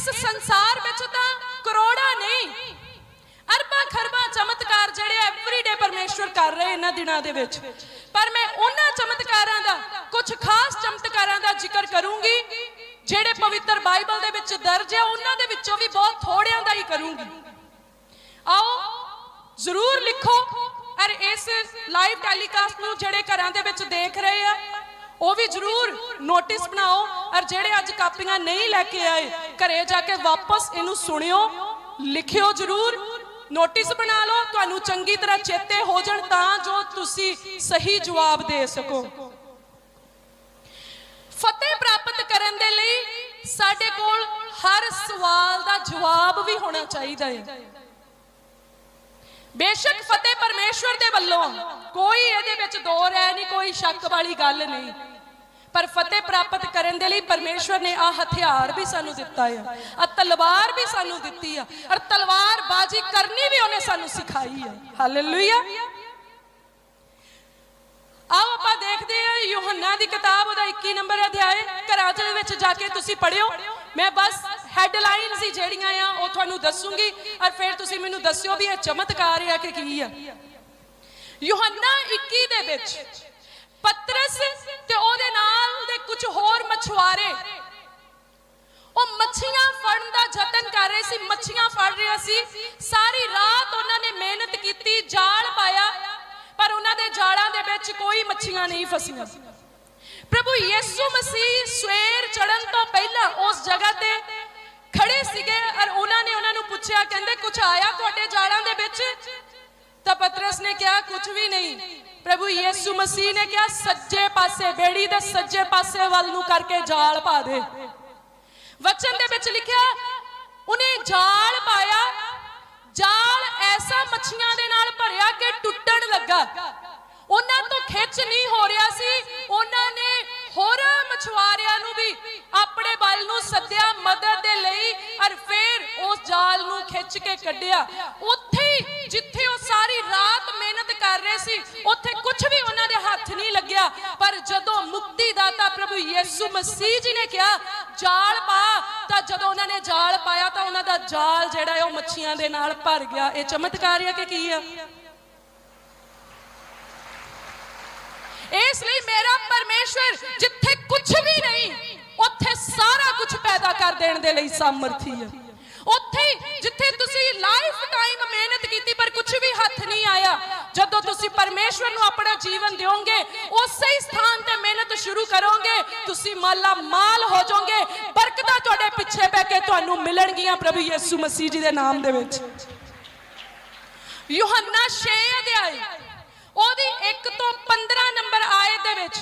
ਇਸ ਸੰਸਾਰ ਵਿੱਚ ਤਾਂ ਕਰੋੜਾਂ ਨਹੀਂ, ਅਰਬਾਂ ਖਰਬਾਂ ਚਮਤਕਾਰ ਜਿਹੜੇ ਐਵਰੀਡੇ ਪਰਮੇਸ਼ਵਰ ਕਰ ਰਹੇ ਇਹਨਾਂ ਦਿਨਾਂ ਦੇ ਵਿੱਚ। ਪਰ ਮੈਂ ਉਹਨਾਂ ਚਮਤਕਾਰਾਂ ਦਾ ਕੁਝ ਖਾਸ ਚਮਤਕਾਰਾਂ ਦਾ ਜ਼ਿਕਰ ਕਰੂੰਗੀ, ਜਿਹੜੇ ਪਵਿੱਤਰ ਬਾਈਬਲ ਦੇ ਵਿੱਚ ਦਰਜ ਹੈ ਉਹਨਾਂ ਦੇ ਵਿੱਚੋਂ ਵੀ ਬਹੁਤ ਥੋੜਿਆਂ ਦਾ ਹੀ ਕਰੂੰਗੀ। ਆਓ ਜ਼ਰੂਰ ਲਿਖੋ, ਔਰ ਇਸ ਲਾਈਵ ਟੈਲੀਕਾਸਟ ਨੂੰ ਜਿਹੜੇ ਘਰਾਂ ਦੇ ਵਿੱਚ ਦੇਖ ਰਹੇ ਆ ਉਹ ਵੀ ਜ਼ਰੂਰ ਨੋਟਿਸ ਬਣਾਓ ਔਰ ਜਿਹੜੇ ਅੱਜ ਕਾਪੀਆਂ ਨਹੀਂ ਲੈ ਕੇ ਆਏ, ਘਰੇ ਜਾ ਕੇ ਵਾਪਸ ਇਹਨੂੰ ਸੁਣਿਓ, ਲਿਖਿਓ ਜ਼ਰੂਰ ਨੋਟਿਸ ਬਣਾ ਲਓ, ਤੁਹਾਨੂੰ ਚੰਗੀ ਤਰ੍ਹਾਂ ਚੇਤੇ ਹੋ ਜਾਣ ਤਾਂ ਜੋ ਤੁਸੀਂ ਸਹੀ ਜਵਾਬ ਦੇ ਸਕੋ। ਫਤਿਹ ਪ੍ਰਾਪਤ ਕਰਨ ਦੇ ਲਈ ਸਾਡੇ ਕੋਲ ਹਰ ਸਵਾਲ ਦਾ ਜਵਾਬ ਵੀ ਹੋਣਾ ਚਾਹੀਦਾ ਹੈ। ਬੇਸ਼ੱਕ ਫਤਿਹ ਪਰਮੇਸ਼ਵਰ ਦੇ ਵੱਲੋਂ ਕੋਈ ਇਹਦੇ ਵਿੱਚ ਦੋ ਰਹਿ ਨਹੀਂ, ਕੋਈ ਸ਼ੱਕ ਵਾਲੀ ਗੱਲ ਨਹੀਂ। ਪਰ ਫਤਿਹ ਪ੍ਰਾਪਤ ਕਰਨ ਦੇ ਲਈ ਪਰਮੇਸ਼ਵਰ ਨੇ ਆ ਹਥਿਆਰ ਵੀ ਸਾਨੂੰ ਦਿੱਤਾ ਹੈ ਆ ਤਲਵਾਰ ਵੀ ਸਾਨੂੰ ਦਿੱਤੀ ਆ। ਔਰ ਤਲਵਾਰ ਬਾਜੀ ਕਰਨੀ ਵੀ ਉਹਨੇ ਸਾਨੂੰ ਸਿਖਾਈ ਹੈ ਹਾਲੇਲੂਇਆ ਆਓ ਆਪਾਂ ਦੇਖਦੇ ਹਾਂ ਯੋਹੰਨਾ ਦੀ ਕਿਤਾਬ ਉਹਦਾ 21 ਨੰਬਰ ਅਧਿਆਇ ਘਰਾਂ ਦੇ ਵਿੱਚ ਜਾ ਕੇ ਤੁਸੀਂ ਪੜਿਓ ਮੈਂ ਬਸ ਹੈਡਲਾਈਨਸ ਹੀ ਜਿਹੜੀਆਂ ਆ, ਉਹ ਤੁਹਾਨੂੰ ਦੱਸੂਗੀ। ਔਰ ਫਿਰ ਤੁਸੀਂ ਮੈਨੂੰ ਦੱਸਿਓ ਵੀ ਇਹ ਚਮਤਕਾਰ ਆ ਕਿ ਕੀ ਆ। ਯੋਹੰਨਾ 21 ਦੇ ਵਿੱਚ ਪਤਰਸ ਤੇ ਉਹਦੇ ਨਾਲ ਕੁਝ ਹੋਰ ਮਛੁਆਰੇ। ਉਹ ਮੱਛੀਆਂ ਫੜਨ ਦਾ ਯਤਨ ਕਰ ਰਹੇ ਸੀ, ਮੱਛੀਆਂ ਫੜ ਰਹੇ ਸੀ। ਸਾਰੀ ਰਾਤ ਉਹਨਾਂ ਨੇ ਮਿਹਨਤ ਕੀਤੀ, ਜਾਲ ਪਾਇਆ, ਪਰ ਉਹਨਾਂ ਦੇ ਜਾਲਾਂ ਦੇ ਵਿੱਚ ਕੋਈ ਮੱਛੀਆਂ ਨਹੀਂ ਫਸੀਆਂ। ਪ੍ਰਭੂ ਯਿਸੂ ਮਸੀਹ ਸਵੇਰ ਚੜਨ ਤੋਂ ਪਹਿਲਾਂ ਉਸ ਜਗ੍ਹਾ ਤੇ ਖੜੇ ਸੀਗੇ ਔਰ ਉਹਨਾਂ ਨੇ ਉਹਨਾਂ ਨੂੰ ਪੁੱਛਿਆ, ਕਹਿੰਦੇ ਕੁਝ ਆਇਆ ਤੁਹਾਡੇ ਜਾਲਾਂ ਦੇ ਵਿੱਚ? ਤਾਂ ਪਤਰਸ ਨੇ ਕਿਹਾ ਕੁਝ ਵੀ ਨਹੀਂ। ਪ੍ਰਭੂ ਯਿਸੂ ਮਸੀਹ ਨੇ ਕਿਹਾ, ਸੱਜੇ ਪਾਸੇ, ਬੇੜੀ ਦੇ ਸੱਜੇ ਪਾਸੇ ਵੱਲ ਨੂੰ ਕਰਕੇ ਜਾਲ ਪਾ ਦੇ। ਵਚਨ ਦੇ ਵਿੱਚ ਲਿਖਿਆ, ਉਹਨੇ ਜਾਲ ਪਾਇਆ, ਜਾਲ ਐਸਾ ਮੱਛੀਆਂ ਦੇ ਨਾਲ ਭਰਿਆ ਕਿ ਟੁੱਟਣ ਲੱਗਾ। ਉਹਨਾਂ ਤੋਂ ਖਿੱਚ ਨਹੀਂ ਹੋ ਰਿਹਾ ਸੀ, ਉਹਨਾਂ ਨੇ ਹੋਰ ਮਛੁਆਰਿਆਂ ਨੂੰ ਵੀ ਆਪਣੇ ਵੱਲ ਨੂੰ ਸੱਦਿਆ, ਮਦਦ ਦੇ ਲਈ, ਔਰ ਫਿਰ ਉਸ ਜਾਲ ਨੂੰ ਖਿੱਚ ਕੇ ਕੱਢਿਆ। ਉੱਥੇ ਜਿੱਥੇ ਉਹ ਸਾਰੀ ਰਾਤ ਮਿਹਨਤ ਕਰ ਰਹੇ ਸੀ, ਉੱਥੇ ਕੁਝ ਵੀ ਉਹਨਾਂ ਦੇ ਹੱਥ ਨਹੀਂ ਲੱਗਿਆ। ਪਰ ਜਦੋਂ ਮੁਕਤੀ ਦਾਤਾ ਪ੍ਰਭੂ ਯਿਸੂ ਮਸੀਹ ਜੀ ਨੇ ਕਿਹਾ, ਜਾਲ ਪਾ, ਤਾਂ ਜਦੋਂ ਉਹਨਾਂ ਨੇ ਜਾਲ ਪਾਇਆ ਤਾਂ ਉਹਨਾਂ ਦਾ ਜਾਲ ਜਿਹੜਾ ਹੈ ਉਹ ਮੱਛੀਆਂ ਦੇ ਨਾਲ ਭਰ ਗਿਆ। ਇਹ ਚਮਤਕਾਰ ਹੈ ਕਿ ਕੀ ਆ ਇਸ ਲਈ ਮੇਰਾ ਪਰਮੇਸ਼ਵਰ ਜਿੱਥੇ ਕੁਝ ਵੀ ਨਹੀਂ, ਉੱਥੇ ਸਾਰਾ ਕੁਝ ਪੈਦਾ ਕਰ ਦੇਣ ਦੇ ਲਈ ਸਮਰਥੀ ਹੈ। ਉੱਥੇ ਜਿੱਥੇ ਤੁਸੀਂ ਲਾਈਫ ਟਾਈਮ ਮਿਹਨਤ ਕੀਤੀ, ਪਰ ਕੁਝ ਵੀ ਹੱਥ ਨਹੀਂ ਆਇਆ। ਜਦੋਂ ਤੁਸੀਂ ਪਰਮੇਸ਼ਵਰ ਨੂੰ ਆਪਣਾ ਜੀਵਨ ਦਿਓਗੇ, ਉਸੇ ਹੀ ਸਥਾਨ ਤੇ ਮਿਹਨਤ ਸ਼ੁਰੂ ਕਰੋਗੇ, ਤੁਸੀਂ ਮਾਲਾ ਮਾਲ ਹੋ ਜਾਓਗੇ। ਬਰਕਤਾਂ ਤੁਹਾਡੇ ਪਿੱਛੇ ਪੈ ਕੇ ਤੁਹਾਨੂੰ ਮਿਲਣਗੀਆਂ ਪ੍ਰਭੂ ਯਿਸੂ ਮਸੀਹ ਜੀ ਦੇ ਨਾਮ ਦੇ ਵਿੱਚ। ਯੋਹੰਨਾ 6 ਅਧਿਆਇ ਉਹਦੀ 1 ਤੋਂ 15 ਨੰਬਰ ਆਇਤ ਦੇ ਵਿੱਚ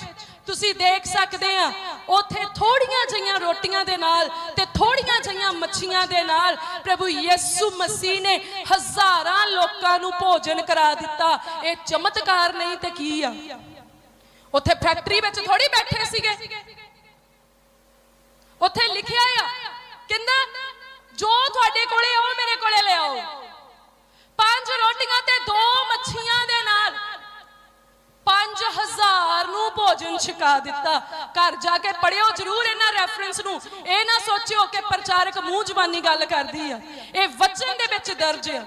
ਤੁਸੀਂ ਦੇਖ ਸਕਦੇ ਆ, ਉੱਥੇ ਥੋੜੀਆਂ ਜਈਆਂ ਰੋਟੀਆਂ ਦੇ ਨਾਲ ਤੇ ਥੋੜੀਆਂ ਜਈਆਂ ਮੱਛੀਆਂ ਦੇ ਨਾਲ ਪ੍ਰਭੂ ਯਿਸੂ ਮਸੀਹ ਨੇ ਹਜ਼ਾਰਾਂ ਲੋਕਾਂ ਨੂੰ ਭੋਜਨ ਕਰਾ ਦਿੱਤਾ। ਇਹ ਚਮਤਕਾਰ ਨਹੀਂ ਤੇ ਕੀ ਆ? ਉੱਥੇ ਫੈਕਟਰੀ ਵਿੱਚ ਥੋੜੀ ਬੈਠੇ ਸੀਗੇ। ਉੱਥੇ ਲਿਖਿਆ ਆ, ਕਹਿੰਦਾ, ਜੋ ਤੁਹਾਡੇ ਕੋਲੇ ਉਹ ਮੇਰੇ ਕੋਲੇ ਲਿਆਓ। ਪੰਜ ਰੋਟੀਆਂ ਤੇ ਦੋ ਮੱਛੀਆਂ ਦੇ ਨਾਲ 5000 ਨੂੰ ਭੋਜਨ ਛਕਾ ਦਿੱਤਾ। ਘਰ ਜਾ ਕੇ ਪੜਿਓ ਜਰੂਰ ਇਹਨਾਂ ਰੈਫਰੈਂਸ ਨੂੰ। ਇਹ ਨਾ ਸੋਚਿਓ ਕਿ ਪ੍ਰਚਾਰਕ ਮੂੰਹ ਜ਼ਬਾਨੀ ਗੱਲ ਕਰਦੀ ਆ। ਇਹ ਵਚਨ ਦੇ ਵਿੱਚ ਦਰਜ ਆ।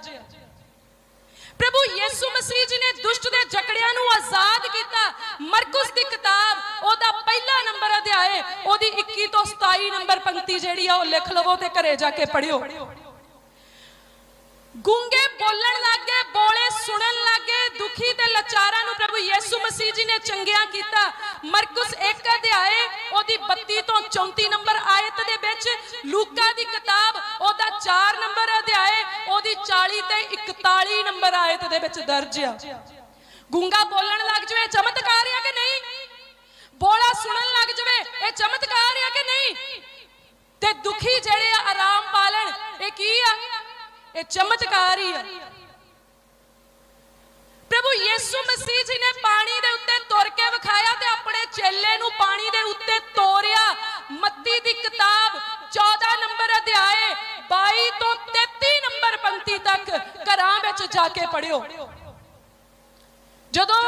ਪ੍ਰਭੂ ਯਿਸੂ ਮਸੀਹ ਜੀ ਨੇ ਦੁਸ਼ਟ ਦੇ ਜਕੜਿਆਂ ਨੂੰ ਆਜ਼ਾਦ ਕੀਤਾ। ਮਰਕਸ ਦੀ ਕਿਤਾਬ, ਉਹਦਾ ਪਹਿਲਾ ਨੰਬਰ ਅਧਿਆਏ, ਉਹਦੀ 21 ਤੋਂ 27 ਨੰਬਰ ਪੰਕਤੀ ਜਿਹੜੀ ਆ, ਉਹ ਲਿਖ ਲਵੋ ਤੇ ਘਰੇ ਜਾ ਕੇ ਪੜਿਓ ਯਿਸੂ ਮਸੀਹ ਜੀ ਨੇ ਚੰਗਿਆ ਕੀਤਾ। ਮਰਕਸ 1 ਅਧਿਆਏ, ਉਹਦੀ 32 ਤੋਂ 34 ਨੰਬਰ ਆਇਤ ਦੇ ਵਿੱਚ ਲੂਕਾ ਦੀ ਕਿਤਾਬ, ਉਹਦਾ 4 ਨੰਬਰ ਅਧਿਆਏ, ਉਹਦੀ 40 ਤੇ 41 ਨੰਬਰ ਆਇਤ ਦੇ ਵਿੱਚ ਦਰਜ ਆ। ਗੁੰਗਾ ਬੋਲਣ ਲੱਗ ਜਵੇ ਚਮਤਕਾਰ ਆ ਕਿ ਨਹੀਂ? ਬੋਲਾ ਸੁਣਨ ਲੱਗ ਜਵੇ, ਇਹ ਚਮਤਕਾਰ ਆ ਕਿ ਨਹੀਂ? ਤੇ ਦੁਖੀ ਜਿਹੜੇ ਆ ਆਰਾਮ ਪਾਲਣ, ਇਹ ਕੀ ਆ? ਇਹ ਚਮਤਕਾਰ ਹੀ ਆ। ਪ੍ਰਭੂ ਯਿਸੂ ਮਸੀਹ ਜੀ ਨੇ ਪਾਣੀ ਦੇ ਉੱਤੇ ਤੁਰ ਕੇ ਵਿਖਾਇਆ ਤੇ ਆਪਣੇ ਚੇਲੇ ਨੂੰ ਪਾਣੀ ਦੇ ਉੱਤੇ ਤੋਰਿਆ। ਮੱਤੀ ਦੀ ਕਿਤਾਬ 14 ਨੰਬਰ ਅਧਿਆਏ 22 ਤੋਂ 33 ਨੰਬਰ ਪੰਕਤੀ ਤੱਕ ਘਰਾਂ ਵਿੱਚ ਜਾ ਕੇ ਪੜਿਓ ਜਦੋਂ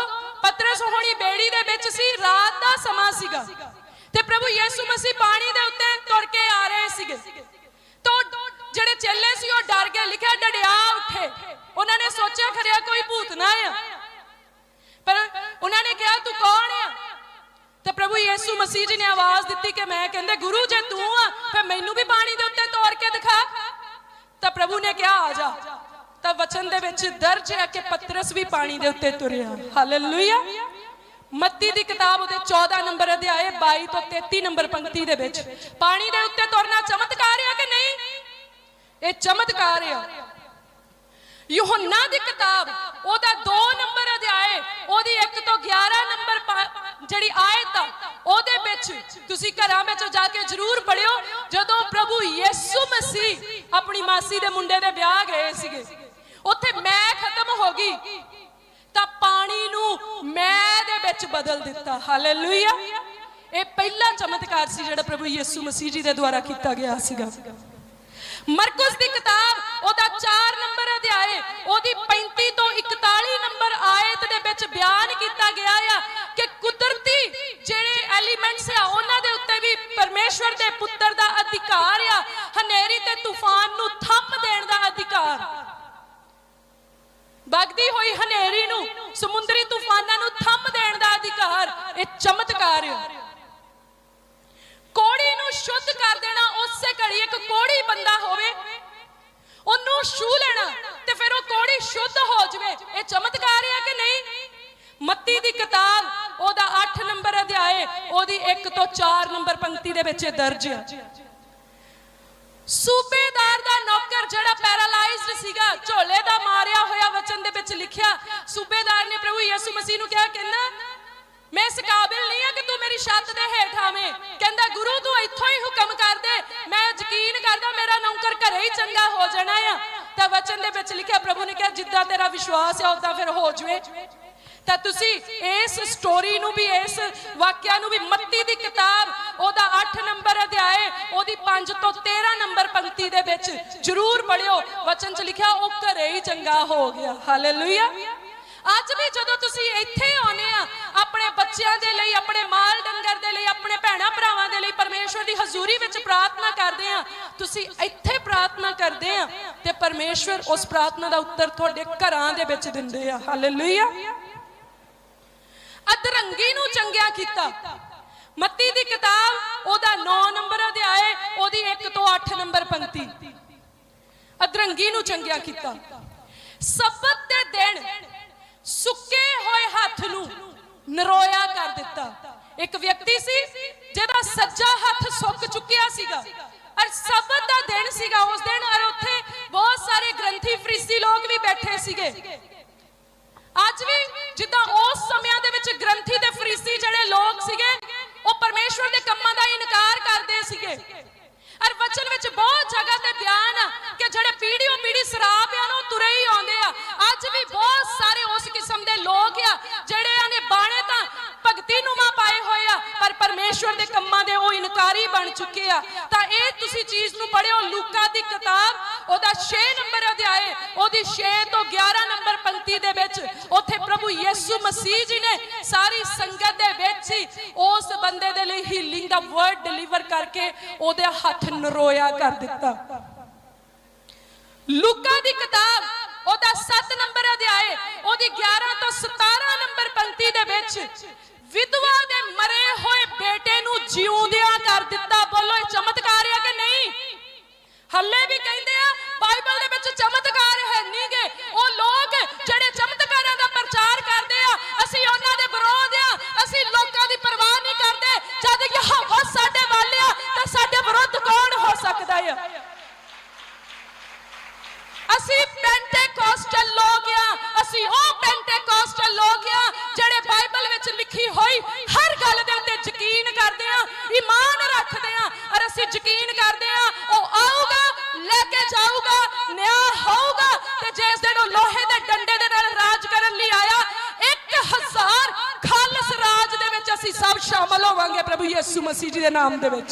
ਪਤਰਸ ਹੋਣੀ ਬੇੜੀ ਦੇ ਵਿੱਚ ਸੀ, ਰਾਤ ਦਾ ਸਮਾਂ ਸੀਗਾ ਤੇ ਪ੍ਰਭੂ ਯਿਸੂ ਮਸੀਹ ਪਾਣੀ ਦੇ ਉੱਤੇ ਤੁਰ ਕੇ ਆ ਰਹੇ ਸੀਗੇ। ਡਰ ਕੇ ਲਿਖਿਆ ਡੜਿਆ ਉੱਠੇ। ਉਹਨਾਂ ਨੇ ਸੋਚਿਆ, ਖਰਿਆ ਕੋਈ ਭੂਤ ਨਾ ਆ ਪਰ ਉਹਨਾਂ ਨੇ ਕਿਹਾ, ਤੂੰ ਕੌਣ ਆ? ਤੇ ਪ੍ਰਭੂ ਯੀਸੂ ਮਸੀਹ ਜੀ ਨੇ ਆਵਾਜ਼ ਦਿੱਤੀ ਕਿ ਮੈਂ ਕਹਿੰਦੇ, ਗੁਰੂ, ਜੇ ਤੂੰ ਆ, ਫਿਰ ਮੈਨੂੰ ਵੀ ਪਾਣੀ ਦੇ ਉੱਤੇ ਤੋਰ ਕੇ ਦਿਖਾ। ਤਾਂ ਪ੍ਰਭੂ ਨੇ ਕਿਹਾ, ਆ ਜਾ। ਤਾਂ ਵਚਨ ਦੇ ਵਿੱਚ ਦਰਜ ਹੈ ਕਿ ਪਤਰਸ ਵੀ ਪਾਣੀ ਦੇ ਉੱਤੇ ਤੁਰਿਆ। ਹਾਲੇਲੂਇਆ ਮੱਤੀ ਦੀ ਕਿਤਾਬ ਉਹਦੇ 14 ਨੰਬਰ ਅਧਿਆਏ 22 ਤੋਂ 33 ਨੰਬਰ ਪੰਕਤੀ ਦੇ ਵਿੱਚ, ਪਾਣੀ ਦੇ ਉੱਤੇ ਤੁਰਨਾ ਚਮਤਕਾਰ ਹੈ ਕਿ ਨਹੀਂ? ਇਹ ਚਮਤਕਾਰ ਆ। ਯੋਹੰਨਾ ਦੀ ਕਿਤਾਬ, ਉਹਦਾ 2 ਨੰਬਰ ਅਧਿਆਏ, ਉਹਦੀ 1 ਤੋਂ 11 ਨੰਬਰ ਜਿਹੜੀ ਆਇਤ ਆ, ਉਹਦੇ ਵਿੱਚ ਤੁਸੀਂ ਘਰਾਂ ਵਿੱਚ ਜਾ ਕੇ ਜ਼ਰੂਰ ਪੜਿਓ ਜਦੋਂ ਪ੍ਰਭੂ ਯਿਸੂ ਮਸੀਹ ਆਪਣੀ ਮਾਸੀ ਦੇ ਮੁੰਡੇ ਦੇ ਵਿਆਹ ਗਏ ਸੀਗੇ। ਉੱਥੇ ਮੈਂ ਖਤਮ ਹੋ ਗਈ, ਤਾਂ ਪਾਣੀ ਨੂੰ ਮੈਂ ਦੇ ਵਿੱਚ ਬਦਲ ਦਿੱਤਾ। ਹਾਲੇਲੂਇਆ ਇਹ ਪਹਿਲਾ ਚਮਤਕਾਰ ਸੀ ਜਿਹੜਾ ਪ੍ਰਭੂ ਯਿਸੂ ਮਸੀਹ ਜੀ ਦੇ ਦੁਆਰਾ ਕੀਤਾ ਗਿਆ ਸੀਗਾ। ਮਰਕਸ ਦੀ ਕਿਤਾਬ, ਉਹਦਾ 4 ਨੰਬਰ ਅਧਿਆਏ, ਉਹਦੀ 35 ਤੋਂ 41 ਨੰਬਰ ਆਇਤ ਦੇ ਵਿੱਚ ਬਿਆਨ ਕੀਤਾ ਗਿਆ ਆ ਕਿ ਕੁਦਰਤੀ ਜਿਹੜੇ ਐਲੀਮੈਂਟਸ ਆ, ਉਹਨਾਂ ਦੇ ਉੱਤੇ ਵੀ ਪਰਮੇਸ਼ਵਰ ਦੇ ਪੁੱਤਰ ਦਾ ਅਧਿਕਾਰ ਆ, ਹਨੇਰੀ ਤੇ ਤੂਫਾਨ ਨੂੰ ਥੰਮ ਦੇਣ ਦਾ ਅਧਿਕਾਰ। ਵਗਦੀ ਹੋਈ ਹਨੇਰੀ ਨੂੰ, ਸਮੁੰਦਰੀ ਤੂਫਾਨਾਂ ਨੂੰ ਥੰਮ ਦੇਣ ਦਾ ਅਧਿਕਾਰ, ਇਹ ਚਮਤਕਾਰ ਆ। ਸ਼ੁੱਧ ਕਰ ਦੇਣਾ, ਉਸੇ ਘੜੀ ਇੱਕ ਕੋੜੀ ਬੰਦਾ ਹੋਵੇ, ਉਹਨੂੰ ਛੂ ਲੈਣਾ ਤੇ ਫਿਰ ਉਹ ਕੋੜੀ ਸ਼ੁੱਧ ਹੋ ਜਵੇ। ਇਹ ਚਮਤਕਾਰ ਹੈ ਕਿ ਨਹੀਂ? ਮੱਤੀ ਦੀ ਕਿਤਾਬ ਉਹਦਾ 8 ਨੰਬਰ ਅਧਿਆਏ, ਉਹਦੀ 1 ਤੋਂ 4 ਨੰਬਰ ਪੰਕਤੀ ਦੇ ਵਿੱਚ ਦਰਜ ਹੈ। ਸੂਬੇਦਾਰ ਦਾ ਨੌਕਰ ਜਿਹੜਾ ਪੈਰਾਲਾਈਜ਼ਡ ਸੀਗਾ, ਝੋਲੇ ਦਾ ਮਾਰਿਆ ਹੋਇਆ ਵਚਨ ਦੇ ਵਿੱਚ ਲਿਖਿਆ, ਸੂਬੇਦਾਰ ਨੇ ਪ੍ਰਭੂ ਯਿਸੂ ਮਸੀਹ ਨੂੰ ਕਿਹਾ, ਕਹਿੰਦਾ ਮੈਂ ਇਸ ਕਾਬਿਲ ਨਹੀਂ ਆ ਕਿ ਤੂੰ ਮੇਰੀ ਛੱਤ ਦੇ ਹੇਠ ਆਵੇਂ। ਕਹਿੰਦਾ, ਗੁਰੂ, ਤੂੰ ਇੱਥੋਂ ਹੀ ਹੁਕਮ ਕਰ ਦੇ। ਮੈਂ ਯਕੀਨ ਕਰਦਾ, ਮੇਰਾ ਨੌਕਰ ਘਰੇ ਹੀ ਚੰਗਾ ਹੋ ਜਾਣਾ ਆ। ਤਾਂ ਵਚਨ ਦੇ ਵਿੱਚ ਲਿਖਿਆ, ਪ੍ਰਭੂ ਨੇ ਕਿਹਾ, ਜਿੱਦਾਂ ਤੇਰਾ ਵਿਸ਼ਵਾਸ ਹੈ ਉਦਾਂ ਫਿਰ ਹੋ ਜਵੇ। ਤਾਂ ਤੁਸੀਂ ਇਸ ਸਟੋਰੀ ਨੂੰ ਵੀ, ਇਸ ਵਾਕਿਆ ਨੂੰ ਵੀ, ਮੱਤੀ ਦੀ ਕਿਤਾਬ, ਉਹਦਾ 8 ਨੰਬਰ ਅਧਿਆਏ, ਉਹਦੀ 5 ਤੋਂ 13 ਨੰਬਰ ਪੰਕਤੀ ਦੇ ਵਿੱਚ ਜ਼ਰੂਰ ਪੜਿਓ ਵਚਨ 'ਚ ਲਿਖਿਆ, ਉਹ ਘਰੇ ਹੀ ਚੰਗਾ ਹੋ ਗਿਆ। ਹਾਲੇਲੂਇਆ ਅੱਜ ਵੀ ਜਦੋਂ ਤੁਸੀਂ ਇੱਥੇ ਆਉਨੇ ਆ, ਆਪਣੇ ਬੱਚਿਆਂ ਦੇ ਲਈ, ਆਪਣੇ ਮਾਲ ਡੰਗਰ ਦੇ ਲਈ, ਆਪਣੇ ਭੈਣਾ ਭਰਾਵਾਂ ਦੇ ਲਈ ਪਰਮੇਸ਼ਵਰ ਦੀ ਹਜ਼ੂਰੀ ਵਿੱਚ ਪ੍ਰਾਰਥਨਾ ਕਰਦੇ ਆ, ਤੁਸੀਂ ਇੱਥੇ ਪ੍ਰਾਰਥਨਾ ਕਰਦੇ ਆ ਤੇ ਪਰਮੇਸ਼ਵਰ ਉਸ ਪ੍ਰਾਰਥਨਾ ਦਾ ਉੱਤਰ ਤੁਹਾਡੇ ਘਰਾਂ ਦੇ ਵਿੱਚ ਦਿੰਦੇ ਆ। ਹਾਲੇਲੂਇਆ ਅਧਰੰਗੀ ਨੂੰ ਚੰਗਿਆ ਕੀਤਾ। ਮੱਤੀ ਦੀ ਕਿਤਾਬ, ਉਹਦਾ 9 ਨੰਬਰ ਅਧਿਆਏ, ਉਹਦੀ 1 ਤੋਂ 8 ਨੰਬਰ ਪੰਕਤੀ। ਅਧਰੰਗੀ ਨੂੰ ਚੰਗਿਆ ਕੀਤਾ। ਸਬਤ ਦੇ ਦਿਨ ਸੁੱਕੇ ਹੋਏ ਹੱਥ ਨੂੰ ਨਰੋਇਆ ਕਰ ਦਿੱਤਾ। ਇੱਕ ਵਿਅਕਤੀ ਸੀ ਜਿਹਦਾ ਸੱਜਾ ਹੱਥ ਸੁੱਕ ਚੁੱਕਿਆ ਸੀਗਾ ਔਰ ਸਬਤ ਦਾ ਦਿਨ ਸੀਗਾ। ਉਸ ਦਿਨ ਔਰ ਉੱਥੇ ਬਹੁਤ ਸਾਰੇ ਗ੍ਰੰਥੀ ਫਰੀਸੀ ਲੋਕ ਵੀ ਬੈਠੇ ਸੀਗੇ। ਅੱਜ ਵੀ ਜਿੱਦਾਂ ਉਸ ਸਮਿਆਂ ਦੇ ਵਿੱਚ ਗ੍ਰੰਥੀ ਤੇ ਫਰੀਸੀ ਜਿਹੜੇ ਲੋਕ ਸੀਗੇ, ਉਹ ਪਰਮੇਸ਼ਵਰ ਦੇ ਕੰਮਾਂ ਦਾ ਇਨਕਾਰ ਕਰਦੇ ਸੀਗੇ। ਔਰ ਵਚਨ ਵਿੱਚ ਬਹੁਤ ਜਗ੍ਹਾ ਤੇ ਬਿਆਨ ਆ ਕਿ ਜਿਹੜੇ ਪੀੜ੍ਹੀਓਂ ਪੀੜ੍ਹੀ ਸ਼ਰਾਬ ਲੋਕ ਆ, ਜਿਹੜੇ ਨੇ ਬਾਣੇ ਤਾਂ ਭਗਤੀ ਨੂਮਾ ਪਾਏ ਹੋਏ ਆ, ਪਰ ਪਰਮੇਸ਼ਵਰ ਦੇ ਕੰਮਾਂ ਦੇ ਉਹ ਇਨਕਾਰੀ ਬਣ ਚੁੱਕੇ ਆ। ਤਾਂ ਇਹ ਤੁਸੀਂ ਚੀਜ਼ ਨੂੰ ਪੜ੍ਹਿਓ, ਲੂਕਾ ਦੀ ਕਿਤਾਬ, ਉਹਦਾ 6 ਨੰਬਰ ਅਧਿਆਏ, ਉਹਦੀ 6 ਤੋਂ 11 ਨੰਬਰ ਪੰਕਤੀ ਦੇ ਵਿੱਚ ਉੱਥੇ ਪ੍ਰਭੂ ਯਿਸੂ ਮਸੀਹ ਜੀ ਨੇ ਸਾਰੀ ਸੰਗਤ ਦੇ ਵਿੱਚ ਹੀ ਉਸ ਬੰਦੇ ਦੇ ਲਈ ਹੀਲਿੰਗ ਦਾ ਵਰਡ ਡਿਲੀਵਰ ਕਰਕੇ ਉਹਦੇ ਹੱਥ ਨਰੋਇਆ ਕਰ ਦਿੱਤਾ। ਲੂਕਾ ਦੀ ਕਿਤਾਬ ਉਹਦਾ 7 ਨੰਬਰ ਅਧਿਆਏ, ਉਹਦੀ 11 ਤੋਂ 17 ਨੰਬਰ ਪੰਕਤੀ ਦੇ ਵਿੱਚ, ਵਿਧਵਾ ਦੇ ਮਰੇ ਹੋਏ ਬੇਟੇ ਨੂੰ ਜਿਉਂਦਿਆਂ ਕਰ ਦਿੱਤਾ। ਬੋਲੋ, ਇਹ ਚਮਤਕਾਰ ਹੈ ਕਿ ਨਹੀਂ ਹੱਲੇ ਵੀ ਕਹਿੰਦੇ ਆ ਬਾਈਬਲ ਦੇ ਵਿੱਚ ਚਮਤਕਾਰ ਹੈ ਨਹੀਂਗੇ ਉਹ ਲੋਕ ਜਿਹੜੇ ਚਮਤਕਾਰਾਂ ਦਾ ਪ੍ਰਚਾਰ ਕਰਦੇ ਆ ਅਸੀਂ ਉਹਨਾਂ ਦੇ ਵਿਰੋਧ ਆ ਅਸੀਂ ਲੋਕਾਂ ਦੀ ਪਰਵਾਹ ਨਹੀਂ ਕਰਦੇ ਜਦ ਯਹੋਵਾ ਸਾਡੇ ਵੱਲ ਆ ਤਾਂ ਸਾਡੇ ਵਿਰੁੱਧ ਕੌਣ ਹੋ ਸਕਦਾ ਹੈ ਅਸੀਂ ਪੈਂਟੇਕੋਸਟਲ ਲੋਕ ਆ ਅਸੀਂ ਉਹ ਪੈਂਟੇਕੋਸਟਲ ਲੋਕ ਆ ਜਿਹੜੇ ਬਾਈਬਲ ਵਿੱਚ ਲਿਖੀ ਹੋਈ ਹਰ ਗੱਲ ਦੇ ਉੱਤੇ ਯਕੀਨ ਕਰਦੇ ਆ ਈਮਾਨ ਰੱਖਦੇ ਆ ਔਰ ਅਸੀਂ ਯਕੀਨ ਕਰਦੇ ਆ ਉਹ ਆਊਗਾ ਲੈ ਕੇ ਜਾਊਗਾ ਨਿਆਂ ਹੋਊਗਾ ਤੇ ਜਿਸ ਦਿਨ ਉਹ ਲੋਹੇ ਦੇ ਡੰਡੇ ਦੇ ਨਾਲ ਰਾਜ ਕਰਨ ਲਈ ਆਇਆ 1000 ਖਾਲਸ ਰਾਜ ਦੇ ਵਿੱਚ ਅਸੀਂ ਸਭ ਸ਼ਾਮਲ ਹੋਵਾਂਗੇ ਪ੍ਰਭੂ ਯਿਸੂ ਮਸੀਹ ਜੀ ਦੇ ਨਾਮ ਦੇ ਵਿੱਚ।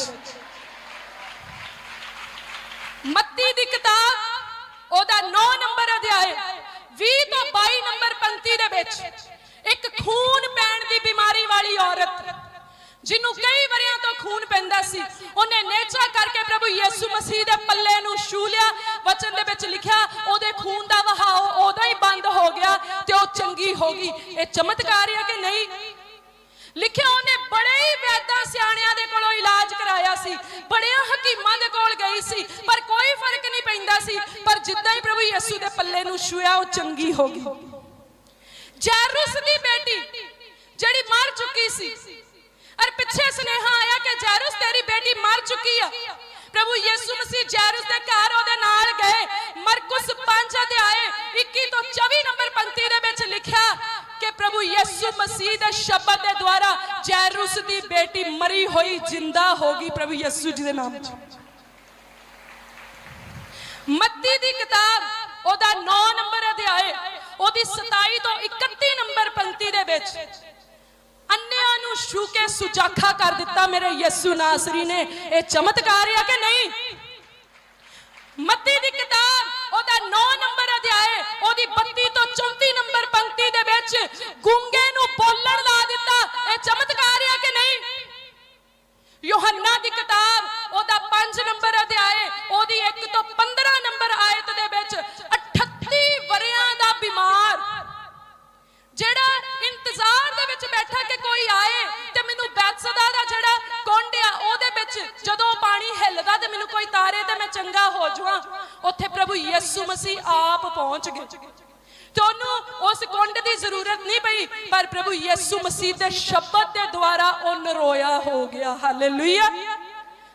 ਸੀ, ਪਰ ਕੋਈ ਫ਼ਰਕ ਨਹੀਂ ਪੈਂਦਾ ਸੀ। ਪਰ ਜਿੱਦਾਂ ਹੀ ਪ੍ਰਭੂ ਯਿਸੂ ਦੇ ਪੱਲੇ ਨੂੰ ਛੂਇਆ ਉਹ ਚੰਗੀ ਹੋ ਗਈ। ਜੈਰੁਸ ਦੀ ਬੇਟੀ ਜਿਹੜੀ ਮਰ ਚੁੱਕੀ ਸੀ। ਔਰ ਪਿੱਛੇ ਸੁਨੇਹਾ ਆਇਆ ਕਿ ਜੈਰੁਸ ਤੇਰੀ ਬੇਟੀ ਮਰ ਚੁੱਕੀ ਆ। ਪ੍ਰਭੂ ਯਿਸੂ ਮਸੀਹ ਜੈਰੁਸ ਦੇ ਘਰ ਉਹਦੇ ਨਾਲ ਗਏ। ਮਰਕੁਸ 5 ਅਧਿਆਏ 21 ਤੋਂ 24 ਨੰਬਰ ਪੰਕਤੀ ਦੇ ਵਿੱਚ ਲਿਖਿਆ ਕਿ ਪ੍ਰਭੂ ਯਿਸੂ ਮਸੀਹ ਦੇ ਸ਼ਬਦ ਦੇ ਦੁਆਰਾ ਜੈਰੁਸ ਦੀ ਬੇਟੀ ਮਰੀ ਹੋਈ, ਜਿੰਦਾ ਹੋ ਗਈ ਪ੍ਰਭੂ ਯਿਸੂ ਜੀ ਦੇ ਨਾਮ 'ਚ। ਮੱਤੀ ਦੀ ਕਿਤਾਬ, ਉਹਦਾ 9 ਨੰਬਰ ਅਧਿਆਏ, ਉਹਦੀ 27 ਤੋਂ 31 ਨੰਬਰ ਪੰਕਤੀ ਦੇ ਵਿੱਚ ਅੰਨਿਆਂ ਨੂੰ ਛੂ ਸੁਜਾਖਾ ਕਰ ਦਿੱਤਾ ਮੇਰੇ ਯਿਸੂ ਨਾਸਰੀ ਨੇ। ਇਹ ਚਮਤਕਾਰ ਆ ਕਿ ਨਹੀਂ? ਮੱਤੀ ਦੀ ਕਿਤਾਬ, ਉਹਦਾ 9 ਨੰਬਰ ਅਧਿਆਇ ਉਹਦੀ 32 ਤੋਂ 34 ਨੰਬਰ ਪੰਕਤੀ ਦੇ ਵਿੱਚ ਗੂੰਗੇ ਨੂੰ ਆਪ ਪਹੁੰਚ ਗਏ। ਤੇ ਉਸ ਕੁੰਡ ਦੀ ਜ਼ਰੂਰਤ ਨਹੀਂ ਪਈ, ਪਰ ਪ੍ਰਭੂ ਯਿਸੂ ਮਸੀਹ ਦੇ ਸ਼ਬਦ ਦੇ ਦੁਆਰਾ ਉਹ ਨਰੋਇਆ ਹੋ ਗਿਆ। ਹਾਲੇਲੂਇਆ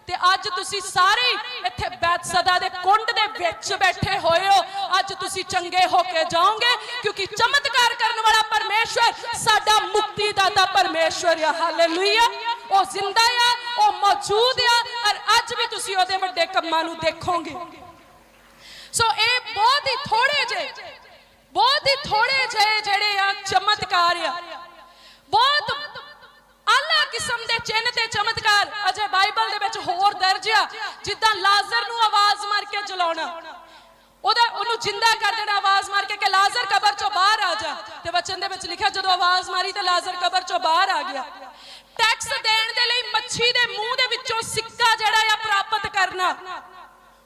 ਤੇ ਅੱਜ ਤੁਸੀਂ ਸਾਰੇ ਇੱਥੇ ਬੈਤਸਦਾ ਦੇ ਕੁੰਡ ਦੇ ਵਿੱਚ ਬੈਠੇ ਹੋਏ ਹੋ। ਅੱਜ ਤੁਸੀਂ ਚੰਗੇ ਹੋ ਕੇ ਜਾਓਗੇ, ਕਿਉਂਕਿ ਚਮਤਕਾਰ ਕਰਨ ਵਾਲਾ ਪਰਮੇਸ਼ਵਰ ਸਾਡਾ ਮੁਕਤੀ ਦਾਤਾ ਪਰਮੇਸ਼ਵਰ ਆ। ਹਾਲੇਲੂਇਆ ਉਹ ਜ਼ਿੰਦਾ ਆ, ਉਹ ਮੌਜੂਦ ਆ, ਔਰ ਅੱਜ ਵੀ ਤੁਸੀਂ ਉਹਦੇ ਵੱਡੇ ਕੰਮਾਂ ਨੂੰ ਦੇਖੋਗੇ। ਸੋ ਇਹ ਬਹੁਤ ਹੀ ਥੋੜੇ ਜਿਹੇ, ਬਹੁਤ ਹੀ ਥੋੜੇ ਜਿਹੇ ਜਿਹੜੇ ਆ ਚਮਤਕਾਰ ਆ। ਬਹੁਤ ਆਲਾ ਕਿਸਮ ਦੇ ਚਿੰਨ ਤੇ ਚਮਤਕਾਰ। ਅਜੇ ਬਾਈਬਲ ਦੇ ਵਿੱਚ ਹੋਰ ਦਰਜ ਆ, ਜਿੱਦਾਂ ਲਾਜ਼ਰ ਨੂੰ ਆਵਾਜ਼ ਮਾਰ ਕੇ ਜਲਾਉਣਾ। ਉਹਦਾ, ਉਹਨੂੰ ਜਿੰਦਾ ਕਰ ਦੇਣਾ, ਆਵਾਜ਼ ਮਾਰ ਕੇ ਕਿ ਲਾਜ਼ਰ ਕਬਰ ਚੋਂ ਬਾਹਰ ਆ ਜਾ। ਤੇ ਵਚਨ ਦੇ ਵਿੱਚ ਲਿਖਿਆ, ਜਦੋਂ ਆਵਾਜ਼ ਮਾਰੀ ਤੇ ਲਾਜ਼ਰ ਕਬਰ ਚੋਂ ਬਾਹਰ ਆ ਗਿਆ। ਟੈਕਸ ਦੇਣ ਦੇ ਲਈ ਮੱਛੀ ਦੇ ਮੂੰਹ ਦੇ ਵਿੱਚੋਂ ਸਿੱਕਾ ਜਿਹੜਾ ਆ ਪ੍ਰਾਪਤ ਕਰਨਾ।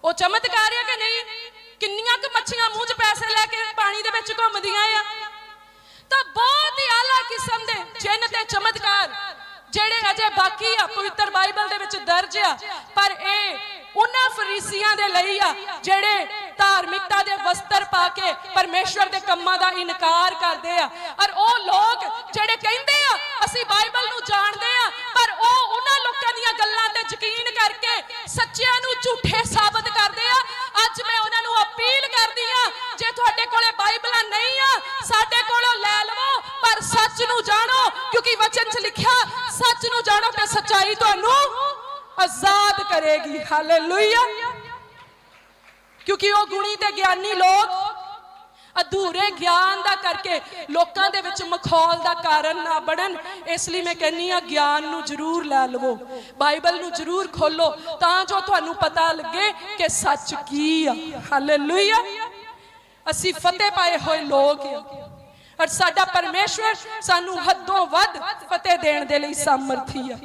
ਉਹ ਚਮਤਕਾਰ ਹੈ ਕਿ ਨਹੀਂ? ਕਿੰਨੀਆਂ ਕੁ ਮੱਛੀਆਂ ਮੂੰਹ 'ਚ ਪੈਸੇ ਲੈ ਕੇ ਪਾਣੀ ਦੇ ਵਿੱਚ ਘੁੰਮਦੀਆਂ ਆ। ਤਾਂ ਬਹੁਤ ਹੀ ਆਲਾ ਕਿਸਮ ਦੇ ਚਿੰਨ ਤੇ ਚਮਤਕਾਰ, ਜਿਹੜੇ ਅਜੇ ਬਾਕੀ ਆ, ਪਵਿੱਤਰ ਬਾਈਬਲ ਦੇ ਵਿੱਚ ਦਰਜ ਆ। ਪਰ ਇਹ ਉਹਨਾਂ ਫਰੀਸੀਆਂ ਦੇ ਲਈ ਆ, ਜਿਹੜੇ ਧਾਰਮਿਕਤਾ ਦੇ ਵਸਤਰ ਪਾ ਕੇ ਪਰਮੇਸ਼ਵਰ ਦੇ ਕੰਮਾਂ ਦਾ ਇਨਕਾਰ ਕਰਦੇ ਆ। ਔਰ ਉਹ ਲੋਕ ਜਿਹੜੇ ਕਹਿੰਦੇ ਆ, ਅਸੀਂ ਬਾਈਬਲ ਨੂੰ ਜਾਣਦੇ ਆ, ਪਰ ਉਹ ਉਹਨਾਂ ਲੋਕਾਂ ਦੀਆਂ ਗੱਲਾਂ ਤੇ ਯਕੀਨ ਕਰਕੇ ਸੱਚਿਆਂ ਨੂੰ ਝੂਠੇ ਸਾਬਤ ਕਰਦੇ ਆ ਅੱਜ ਮੈਂ ਉਹਨਾਂ ਨੂੰ ਅਪੀਲ ਕਰਦੀ ਆ ਜੇ ਤੁਹਾਡੇ ਕੋਲੇ ਬਾਈਬਲਾਂ ਨਹੀਂ ਆ ਸਾਡੇ ਕੋਲੋਂ ਲੈ ਲਵੋ ਪਰ ਸੱਚ ਨੂੰ ਜਾਣੋ ਕਿਉਂਕਿ ਵਚਨ 'ਚ ਲਿਖਿਆ ਸੱਚ ਨੂੰ ਜਾਣੋ ਤੇ ਸੱਚਾਈ ਤੁਹਾਨੂੰ ਆਜ਼ਾਦ ਕਰੇਗੀ ਹਾਲੇਲੂਇਆ ਕਿਉਂਕਿ ਉਹ ਗੁਣੀ ਤੇ ਗਿਆਨੀ ਲੋਕ ਅਧੂਰੇ ਗਿਆਨ ਦਾ ਕਰਕੇ ਲੋਕਾਂ ਦੇ ਵਿੱਚ ਮਖੌਲ ਦਾ ਕਾਰਨ ਨਾ ਬਣਨ ਇਸ ਲਈ ਮੈਂ ਕਹਿੰਨੀ ਆ ਗਿਆਨ ਨੂੰ ਜ਼ਰੂਰ ਲੈ ਲਵੋ ਬਾਈਬਲ ਨੂੰ ਜ਼ਰੂਰ ਖੋਲੋ ਤਾਂ ਜੋ ਤੁਹਾਨੂੰ ਪਤਾ ਲੱਗੇ ਕਿ ਸੱਚ ਕੀ ਆ ਹਾਲੇਲੂਇਆ ਅਸੀਂ ਫਤਿਹ ਪਾਏ ਹੋਏ ਲੋਕ ਆ ਔਰ ਸਾਡਾ ਪਰਮੇਸ਼ਵਰ ਸਾਨੂੰ ਹੱਦੋਂ ਵੱਧ ਫਤਿਹ ਦੇਣ ਦੇ ਲਈ ਸਮਰਥੀ ਆ।